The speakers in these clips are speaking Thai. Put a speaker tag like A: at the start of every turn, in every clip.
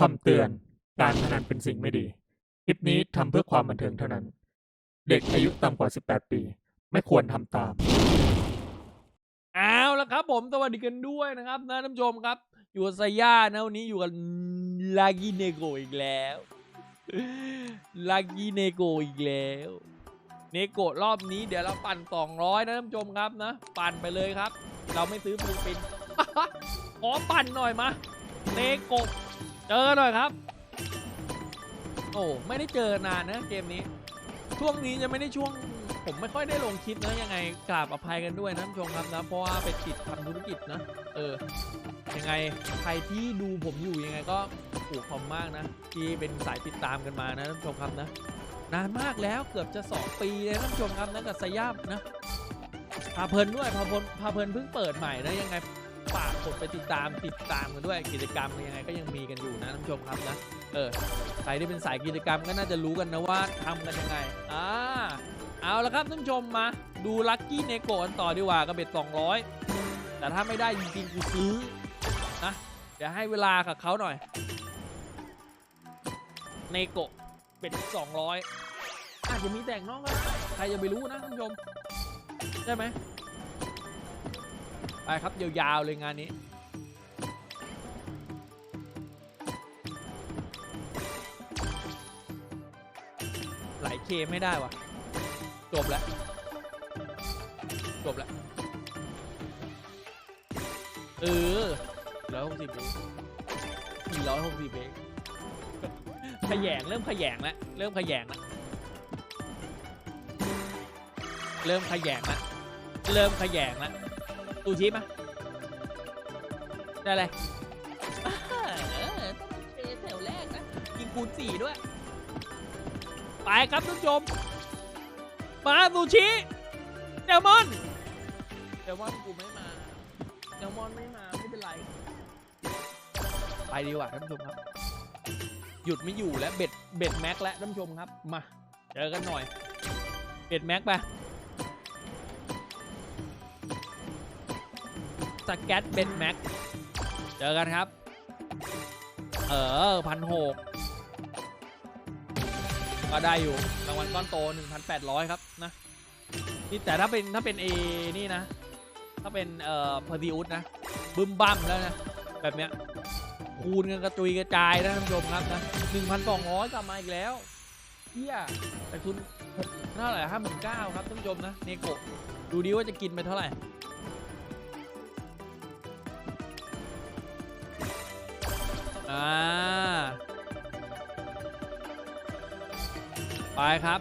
A: คำเตือน การพนันเป็นสิ่งไม่ดี คลิปนี้ทำเพื่อความบันเทิงเท่านั้น เด็กอายุต่ำกว่า 18 ปี ไม่ควรทำตาม
B: เอาละครับผมสวัสดีกันด้วยนะครับนะท่านผู้ชมครับ อยู่กับไซย่านะวันนี้อยู่กับลากิเนโกอีกแล้วลากิเนโกอีกแล้วเนโกรอบนี้เดี๋ยวเราปั่น 200 นะท่านผู้ชมครับนะ ปั่นไปเลยครับ เราไม่ซื้อฟิลิปปินขอปั่นหน่อยมาเนโก เจอหน่อยครับ โอ้ไม่ได้เจอนานนะเกมนี้ ช่วงนี้จะไม่ได้ช่วง ผมไม่ค่อยได้ลงคลิปนะยังไงกราบอภัยกันด้วยนะท่านชมครับนะเพราะว่าไปติดทำธุรกิจนะเออยังไงใครที่ดูผมอยู่ยังไงก็ขอบคุณมากนะที่เป็นสายติดตามกันมานะท่านผู้ชมครับนะนานมากแล้วเกือบจะ 2 ปีเลยท่านผู้ชมครับนะกับสยามนะพาเพลินด้วยพาเพลินพาเพลินเพิ่งเปิดใหม่นะยังไง ฝากกดไปติดตามติดตามกันด้วยกิจกรรมยังไงก็ยังมีกันอยู่นะท่านผู้ชมครับนะเออใครที่เป็นสายกิจกรรมก็น่าจะรู้กันนะว่าทำกันยังไงอ่าเอาละครับท่านผู้ชมมาดูลัคกี้เนโกะกันต่อดีกว่ากับเบ็ด200 แต่ถ้าไม่ได้จริงๆกูซื้อนะเดี๋ยวให้เวลากับเขาหน่อยเนโกะเบ็ด200อาจจะมีแต่งน้องก็ใครจะไปรู้นะท่านผู้ชมใช่ไหม ไปครับยาวๆเลยงานนี้ไหลเคไม่ได้วะจบแล้วจบแล้วเออร้อยหกสิบเองสี่ร้อยหกสิบเองขยงเริ่มขยงแล้วเริ่มขยงแล้วเริ่มขยงแล้วเริ่มขยงแล้ว ตูชิมะได้เลยเออต้องเทแถวแรกนะยิงคูณสี่ด้วย ไปครับท่านผู้ชมมาซูชิเดลมอนเดลมอนกูไม่มาเดลมอนไม่มา ไม่เป็นไร ไปดีกว่าท่านผู้ชมครับ หยุดไม่อยู่แล้วเบ็ดเบ็ดแม็กแล้วท่านผู้ชมครับ มา เจอกันหน่อย เบ็ดแม็กไป สแกตเบ็ดแม็กเจอกันครับ เออพันหกก็ได้อยู่รางวัลก้อนโต 1,800 ครับนะนี่แต่ถ้าเป็นถ้าเป็นเอนี่นะ ถ้าเป็นเอ่อพอดีอุสนะ บึ้มบั้มแล้วนะ แบบเนี้ยคูณกันกระจุยกระจายนะท่านผู้ชมครับนะ1,200กลับมาอีกแล้วเฮียแต่ทุนเท่าไหร่ห้าหมื่นเก้าครับท่านผู้ชมนะเนโกะดูดิว่าจะกินไปเท่าไหร่ อ่าไปครับ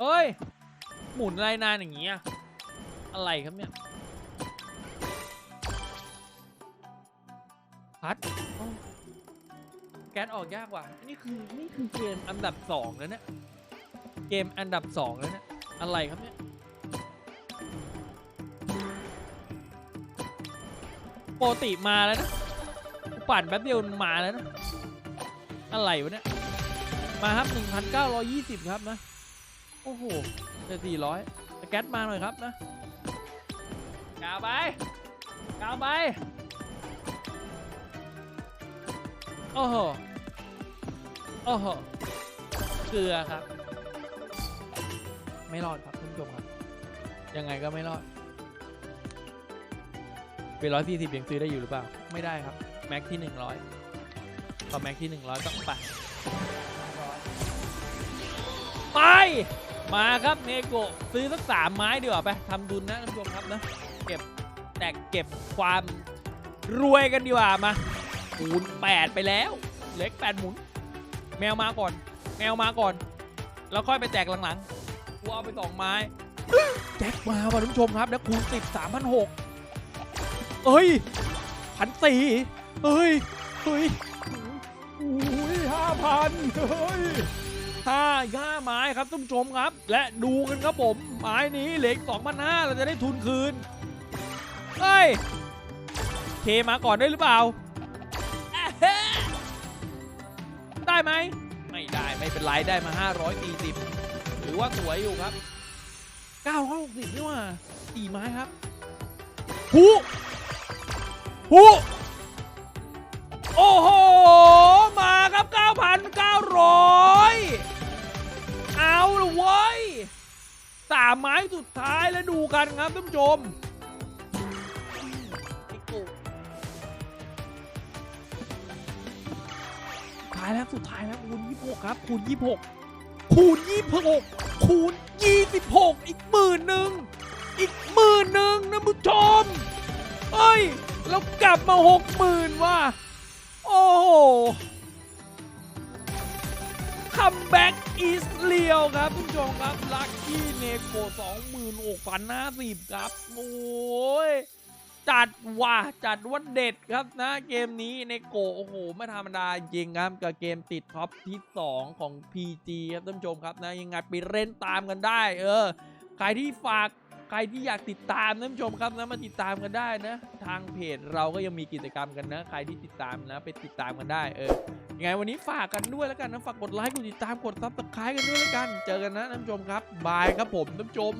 B: เฮ้ย หมุนอะไรนานอย่างเงี้ยอะไรครับเนี่ย พัดแก๊สออกยากว่ะ นี่คือ นี่คือเกมอันดับสองแล้วเนี่ย เกมอันดับสองแล้วเนี่ย อะไรครับเนี่ย ปกติมาแล้วนะปั่นแป๊บเดียวมาแล้วนะ อะไรวะเนี่ย มาครับ 1,920 ครับนะ โอ้โหแต่400สแกตมาหน่อยครับนะกาวไปกาวไป โอ้โห โอ้โห เกลือครับ ไม่รอดครับท่านผู้ชมครับ ยังไงก็ไม่รอด เป็นร้อยสี่สิบยังซื้อได้อยู่หรือเปล่า ไม่ได้ครับ แม็กที่หนึ่งร้อยพอแม็กที่หนึ่งร้อยต้องไป ไป มาครับเนโกะซื้อสักสามไม้ดีกว่าไปทำดุลนะท่านผู้ชมครับนะ เก็บแตกเก็บความรวยกันดีกว่ามาคูณแปดไปแล้ว เล็กแปดหมุน แมวมาก่อน แมวมาก่อน แล้วค่อยไปแจกหลังๆกูเอาไปสองไม้ แจ็คมาว่ะท่านผู้ชมครับ แล้วคูณสิบสามพันหก เอ้ยพันสี่เอ้ยเฮ้ยอุ้ยห้าพันเฮ้ยห้าห้าไม้ครับท่านผู้ชมครับ และดูกันครับผมไม้นี้เหล็กสองพันห้าเราจะได้ทุนคืนเฮ้ยเคมาก่อนได้หรือเปล่า ได้ไหม ไม่ได้ไม่เป็นไรได้มา 540ถือว่าสวยอยู่ครับ 960นี่ว่าสี่ไม้ครับหู หูโอ้โห มาครับ 9,900 เอาเลยเว้ยสามไม้สุดท้ายแล้วดูกันครับท่านผู้ชมท้ายแล้วสุดท้ายแล้วคูณ26 ครับ คูณ 26 คูณ 26 คูณ 26 อีกหมื่นหนึ่งอีกหมื่นหนึ่งนะผู้ชม ยเรากลับมาหกหมื่นว่ะ โอ้โหคัมแบ็กอิสเลียวครับทุกผู้ชมครับ ลัคกี้เนโกสองหมื่นหกพันห้าสิบครับ โอ้ย จัดว่ะจัดว่าเด็ดครับนะเกมนี้เนโกโอ้โห ไม่ธรรมดาจริงครับ กับเกมติดท็อปที่ 2 ของ PG ครับท่านผู้ชมครับนะ ยังไงไปเล่นตามกันได้ เออ ใครที่ฝาก ใครที่อยากติดตามท่านผู้ชมครับนะมาติดตามกันได้นะ ทางเพจเราก็ยังมีกิจกรรมกันนะ ใครที่ติดตามนะไปติดตามกันได้เออยังไงวันนี้ฝากกันด้วยแล้วกันนะฝากกดไลค์กดติดตามกดซับสไครต์กันด้วยแล้วกัน เจอกันนะท่านผู้ชมครับบายครับผมท่านผู้ชม